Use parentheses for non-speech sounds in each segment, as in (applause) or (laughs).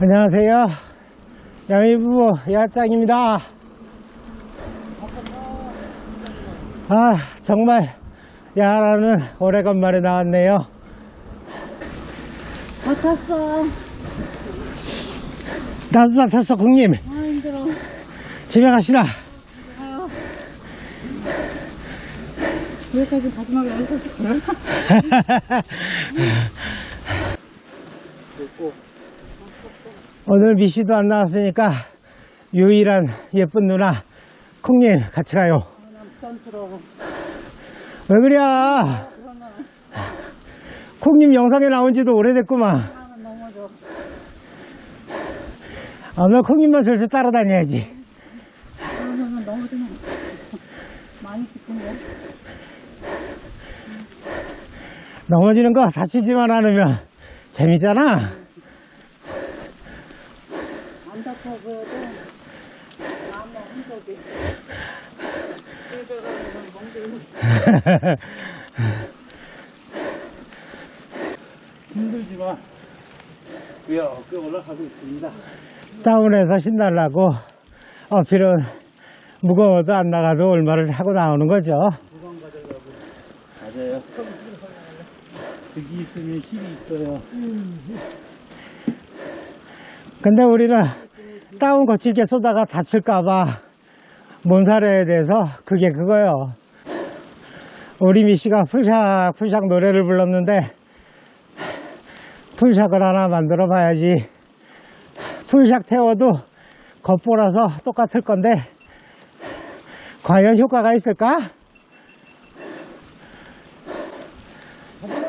안녕하세요. 양이부부 야짱입니다. 아, 정말 야라는 오래간만에 나왔네요. 다 탔어. 나도 다 탔어, 국님. 아, 힘들어. 집에 갑시다. 아유. 여기까지 마지막에 안 있었어. (laughs) 오늘 미씨도 안 나왔으니까 유일한 예쁜 누나 콩님 같이 가요. 왜 그래? 콩님 영상에 나온 지도 오래됐구만. 오늘 콩님만 절절 따라다녀야지. 넘어지는 거 다치지만 않으면 재밌잖아. 안 다쳐서도 마음 흔적이. 집에 가면 멍들고. 힘들지만 꾸역꽤 올라가고 있습니다. 다운해서 신나려고 어필은 무거워도 안 나가도 얼마를 하고 나오는 거죠. 맞아요. 득이 있으면 힘이 있어요. 근데 우리는 다운 거칠게 쏘다가 다칠까봐 몸살에 대해서 그게 그거요. 우리 미씨가 풀샥 풀샥 노래를 불렀는데 풀샥을 하나 만들어 봐야지. 풀샥 태워도 겉보라서 똑같을 건데 과연 효과가 있을까?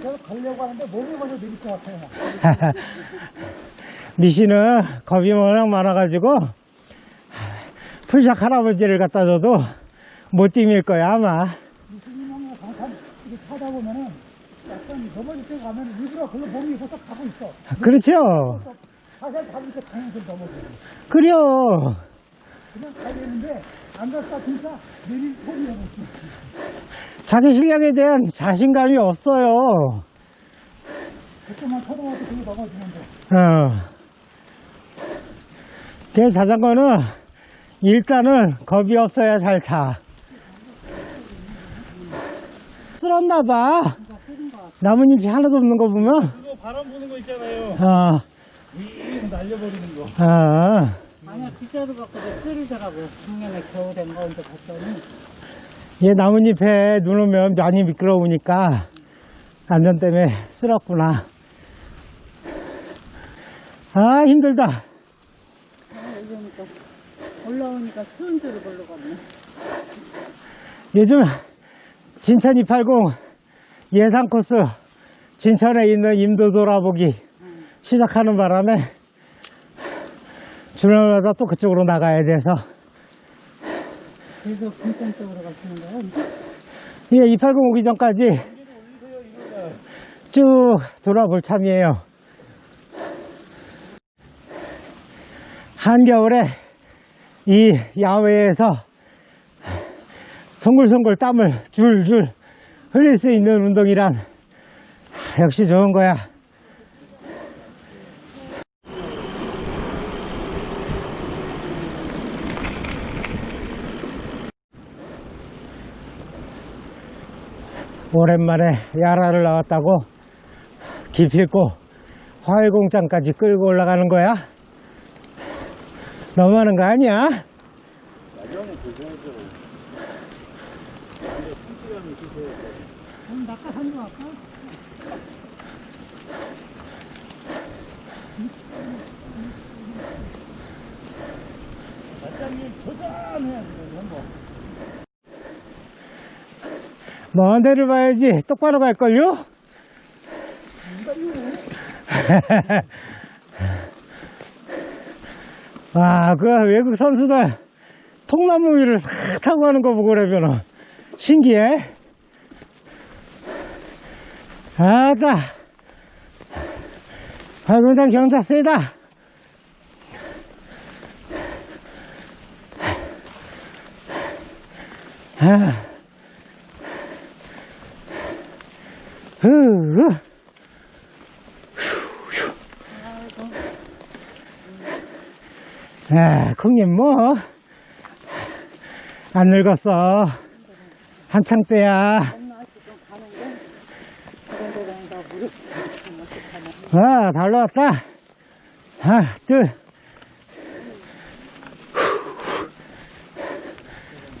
제가 가려고 하는데 몸이 먼저 내릴 것 같아요. (laughs) 미씨는 겁이 워낙 많아가지고 풀샥 할아버지를 갖다 줘도 못 뛰밀 거야 아마 무슨 방탄 이렇게 타다 보면은 넘어질 때 가면 일부러 그걸로 몸이 호석 가고 있어. 그렇죠 살살 잡으니까 당연히 넘어지고. 그래요 그냥 가야 되는데 안 갔다 진짜 내릴 폼이 없어. 자기 실력에 대한 자신감이 없어요 그때만 쳐다봐도 그게 넘어지는데. 어. 그 자전거는 일단은 겁이 없어야 잘 타. 쓸었나 봐. 나뭇잎이 하나도 없는 거 보면, 그거 바람 부는 거 있잖아요. 어, 윙 날려버리는 거. 어, 아니야, 빗자루 갖고 쓰리더라고. 작년에 겨울엔가 언제 갔더니. 얘 나뭇잎에 눈 오면 많이 미끄러우니까 안전 때문에 쓸었구나. 아, 힘들다. 아, 이러니까 올라오니까 수은 줄을 걸로 갔네. 요즘 진천 280 예상 코스 진천에 있는 임도 돌아보기 시작하는 바람에 주말마다 또 그쪽으로 나가야 돼서 계속 진천 쪽으로 가시는 거야? 예, 280 오기 전까지 쭉 돌아볼 참이에요. 한겨울에 이 야외에서 송글송글 땀을 줄줄 흘릴 수 있는 운동이란 역시 좋은 거야. 오랜만에 야라를 나왔다고 기필코 화일공장까지 끌고 올라가는 거야? 너무하는 거 아니야? 그럼 나가 한거 할까? 먼 데를 봐야지 똑바로 갈걸요? (laughs) 아, 그 외국 선수들 통나무 위를 싹 타고 가는 거 보고 그러면 신기해. 아따. 발군장 경차 세다. 아. 흐, 흐. 에, 콩님 뭐, 안 늙었어. 한창 때야. 엄마 지금 가는데 그런 데다가 무릎 어떡하나. 아, 달 나왔다. 하나, 둘.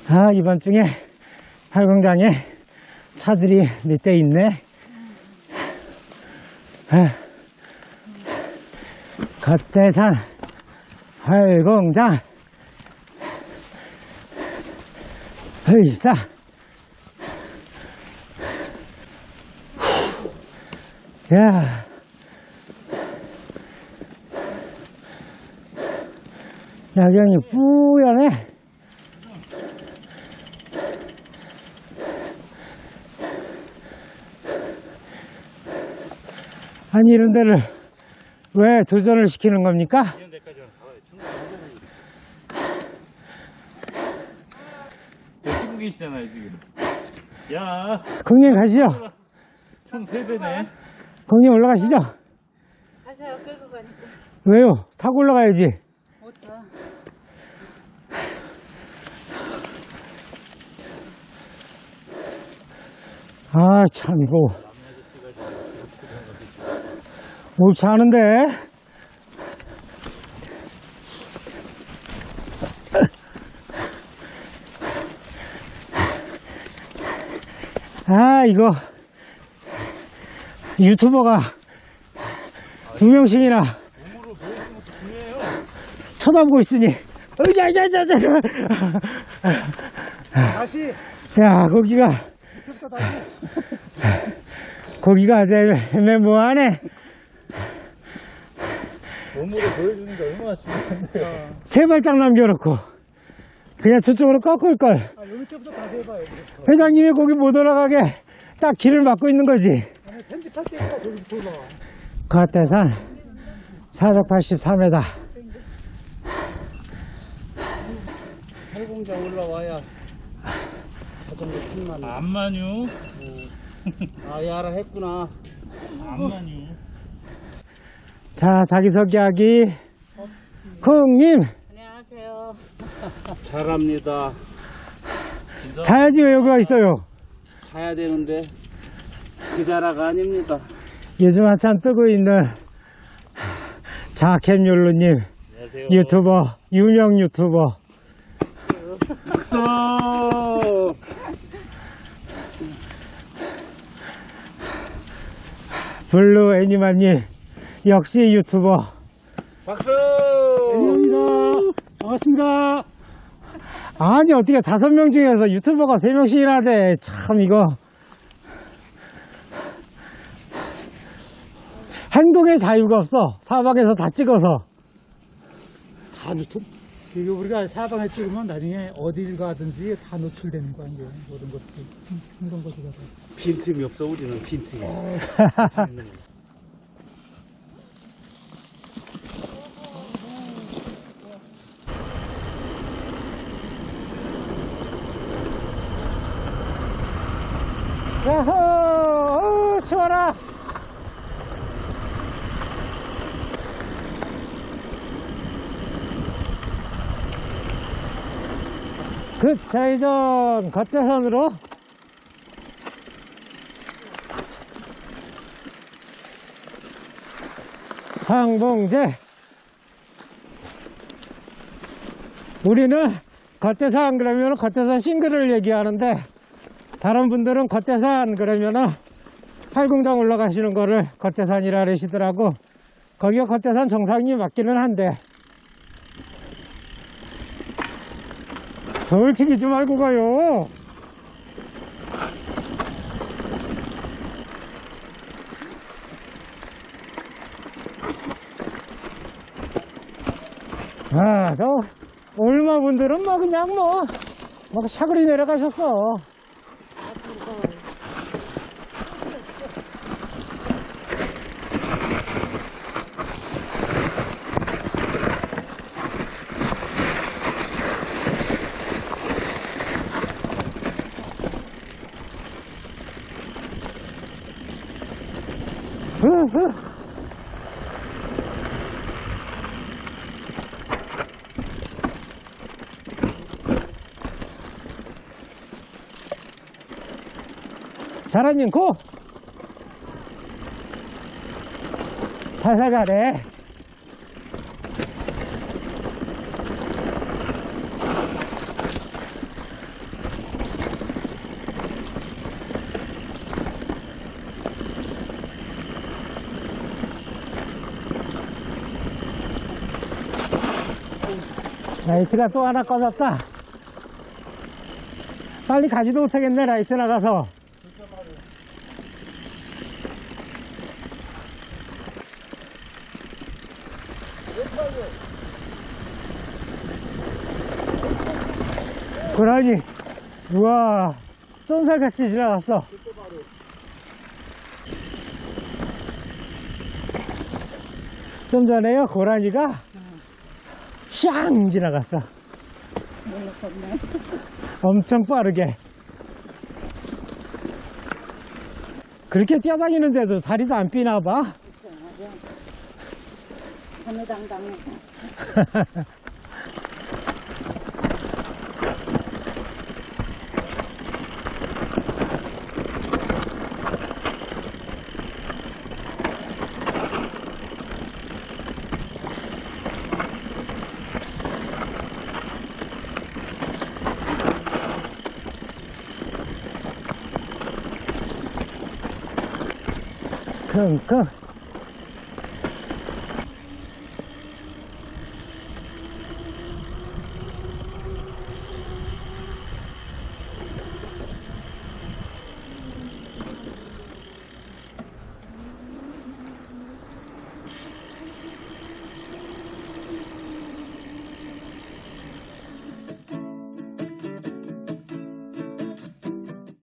아, 이번 중에 활공장에 차들이 몇대 있네. 아, 겉대산 활공장. 으이싸. 야. 야경이 뿌연해. 아니, 이런 데를 왜 도전을 시키는 겁니까? 뛰고 계시잖아요 지금. 야, 공님 가시죠. 총 세대네. 공님 올라가시죠. 가셔요 끌고 가니까. 왜요? 타고 올라가야지. 못 가. 아, 참, 이거. 옳지 않은데? 아, 이거. 유튜버가 두 명씩이나 쳐다보고 있으니. 으자, 으자, 으자, 으자. 다시 야, 거기가. 거기가 아주 애매모호하네. 몸으로 보여주는 게 얼마나 중요한데. 세 발짝 남겨놓고. 그냥 저쪽으로 꺾을 걸. 아 여기 때부터 다시 해봐 여기부터 회장님이 거기 못 올라가게 딱 길을 막고 있는 거지. 아니 편집할 때니까 저기부터 올라와 겉대산 483m. 팔공장 올라와야 자전거 나. 안마뉴, 아, 야라 했구나. 안마뉴. 자, 자기소개하기. 콩님, 안녕하세요. 잘합니다. 자야지 왜 여기 와 있어요? 자야 되는데 그 자라가 아닙니다. 요즘 한참 뜨고 있는 자캠율루님 안녕하세요. 유튜버, 유명 유튜버. 박 블루 애니마님 역시 유튜버. 박수! 안녕합니다 반갑습니다 아니 어떻게 다섯 명 중에서 유튜버가 세 명씩이나 돼. 참 이거. 행동의 자유가 없어. 사방에서 다 찍어서. 다 노출 이게 우리가 사방에 찍으면 나중에 어딜 가든지 다 노출되는 거야 이게. 모든 것들이 것이 다 빈틈이 없어, 우리는 빈틈이. 야호! 어, 추워라! 그 좌회전 겉좌선으로. 상봉제. 우리는 겉대산 그러면 겉대산 싱글을 얘기하는데 다른 분들은 겉대산 그러면은 팔공장 올라가시는 거를 겉대산이라 그러시더라고. 거기가 겉대산 정상이 맞기는 한데 서울 튀기지 말고 가요 아, 저, 얼마 분들은 뭐, 그냥 뭐, 막 샤그리 내려가셨어. 잘하님 고! 살살 가래 라이트가 또 하나 꺼졌다. 빨리 가지도 못하겠네, 라이트 나가서. 고라니, 우와, 쏜살같이 지나갔어. 좀 전에요, 고라니가 샹 지나갔어. 엄청 빠르게. 그렇게 뛰어다니는데도 다리도 안 삐나 봐. 하늘당당해. (laughs) 你看。